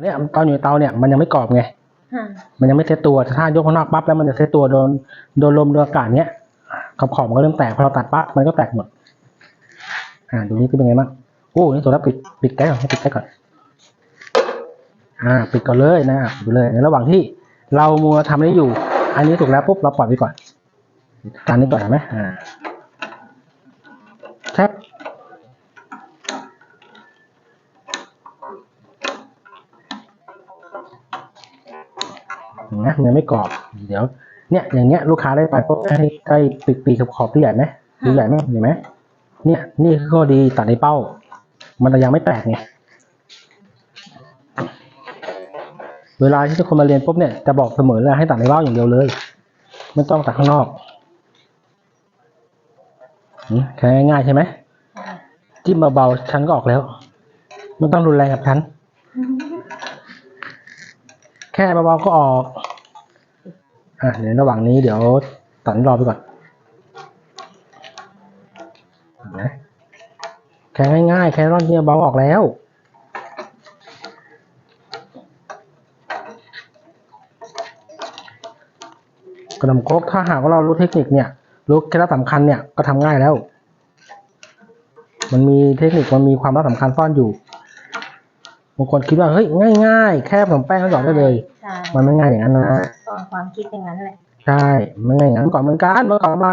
อนเนี้ยตอนอยู่ในเตาเนี่ยมันยังไม่กรอบไงค่ะมันยังไม่เซตตัวถ้ายกข้างนอกปั๊บแล้วมันจะเซตตัวโดนโดนลมโดนอากาศเนี้ยขอบขอบมันก็เริ่มแตกพอเราตัดปั๊บมันก็แตกหมด อ่าดูนี่เป็นไงบ้างโอ้นี่ตัวแล้วปิดปิดแก๊สก่อนให้ปิดแก๊สก่อนอ่า ปิดก่อนเลยนะปิดไปเลยในระหว่างที่เรามัวทำนี้อยู่ อันนี้ถูกแล้วปุ๊บเราปล่อยไปก่อนการนี้ก่อนเห็นไหมอ่าแทบ นไหมมันยังไม่กรอบ เดี๋ยวเนี่ยอย่างเงี้ยลูกค้าได้ไปปุ๊บได้ได้ปีกปีกขอบๆที่ใหญ่ไหมที่ใหญ่ไหมเห็นไหมเนี่ยนี่คือข้อดีตัดในเป้า มันยังไม่แตกไงเวลาที่ทุกคนมาเรียนปุ๊บเนี่ยจะบอกเสมอเลยให้ตัดในเบ้าอย่างเดียวเลยไม่ต้องตัดข้างนอกหืมแค่ง่ายๆใช่ไหมจิ้มเบาๆฉันก็ออกแล้วไม่ต้องรุนแรงกับฉันแค่เบาๆก็ออก อะในระหว่างนี้เดี๋ยวตัดรอไปก่อนนไหมแค่ง่ายๆ แค่ร่อนเนี่ยเบาออกแล้วขนมครกถ้าหากว่าเรารู้เทคนิคเนี่ย รู้เคล็ดลับสำคัญเนี่ยก็ทำง่ายแล้ว มันมีเทคนิคมันมีความลับสำคัญซ่อนอยู่ บางคนคิดว่าเฮ้ยง่าย ๆ แค่ขนมแป้งก็หยอดได้เลย ใช่มันไม่ง่ายอย่างนั้นนะตอนความคิดอย่างนั้นแหละใช่ไม่ง่ายอย่างนั้นก่อนเหมือนกันเมื่อก่อนมา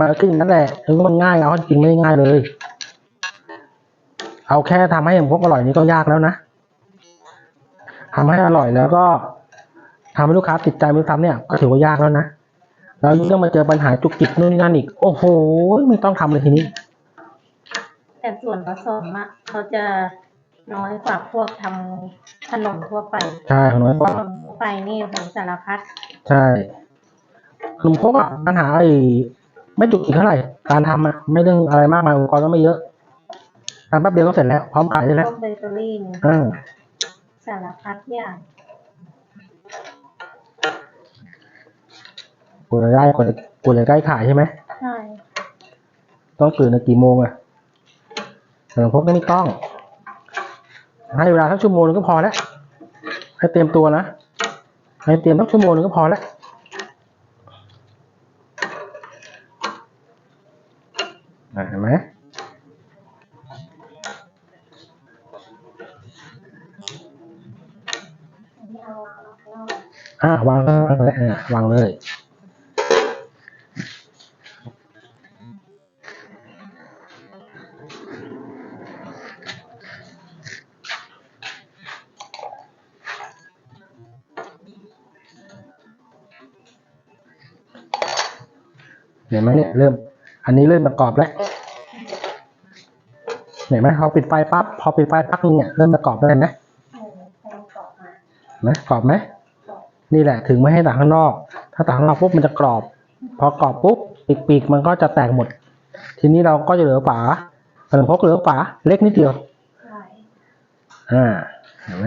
มาขึ้นอย่างนั้นแหละถึงมันง่ายเอาจริงไม่ง่ายเลย เอาแค่ทำให้ขนมครกอร่อยนี่ก็ยากแล้วนะทำให้อร่อยแล้วก็ทำให้ลูกค้าติดใจมือทำเนี่ยก็ถือว่ายากแล้วนะแล้วยิ่งต้องมาเจอปัญหาจุกจิกนู่นนี่นั่นอีก โอ้โห ไม่ต้องทำเลยทีนี้ แต่ส่วนผสมอะเขาจะ น้อยกว่าพวกทำขนมทั่วไปใช่ของน้อยกขว่า นมทั่วไปนี่โหสารพัดใช่ขนมครกอะปัญหาไอ้ไม่จุกจิกเท่าไหร่ การทำอะไม่เรื่องอะไรมากมายอุปกรณ์ก็ไม่เยอะทำแป๊บเดียวก็เสร็จแล้ว พร้อมขายได้พแล้ววกเบเกอรี่นี่อ่าสารพัดอย่างกูจะได้กูจะกูจะใกล้ขายใช่ไหม ใช่ต้องตื่นในกี่โมงอะขนมครกนี่ไม่ต้อง ให้เวลาสักชั่วโมงนึงก็พอแล้วให้เตรียมตัวนะให้เตรียมสักชั่วโมงนึงก็พอแล้วเห็นไหมอะวาวางเลยอะวางเลย ห็นไหมเนี่ยเริ่ม อันนี้เริ่มประกอบแล้วเห็นไหมพอปิดไฟปั๊บพอปิดไฟพักนึงเนี่ยเริ่มประกอบแล้วเห็นไหมเห็นไหมกรอบไหมนี่แหละถึงไม่ให้ตากข้างนอก ถ้าตากข้างนอกปุ๊บมันจะกรอบ พอกรอบปุ๊บปีกๆมันก็จะแตกหมด ทีนี้เราก็จะเหลือฝาขนมครกเหลือฝาเล็กนิดเดียวใช่อ่าเห็นไหม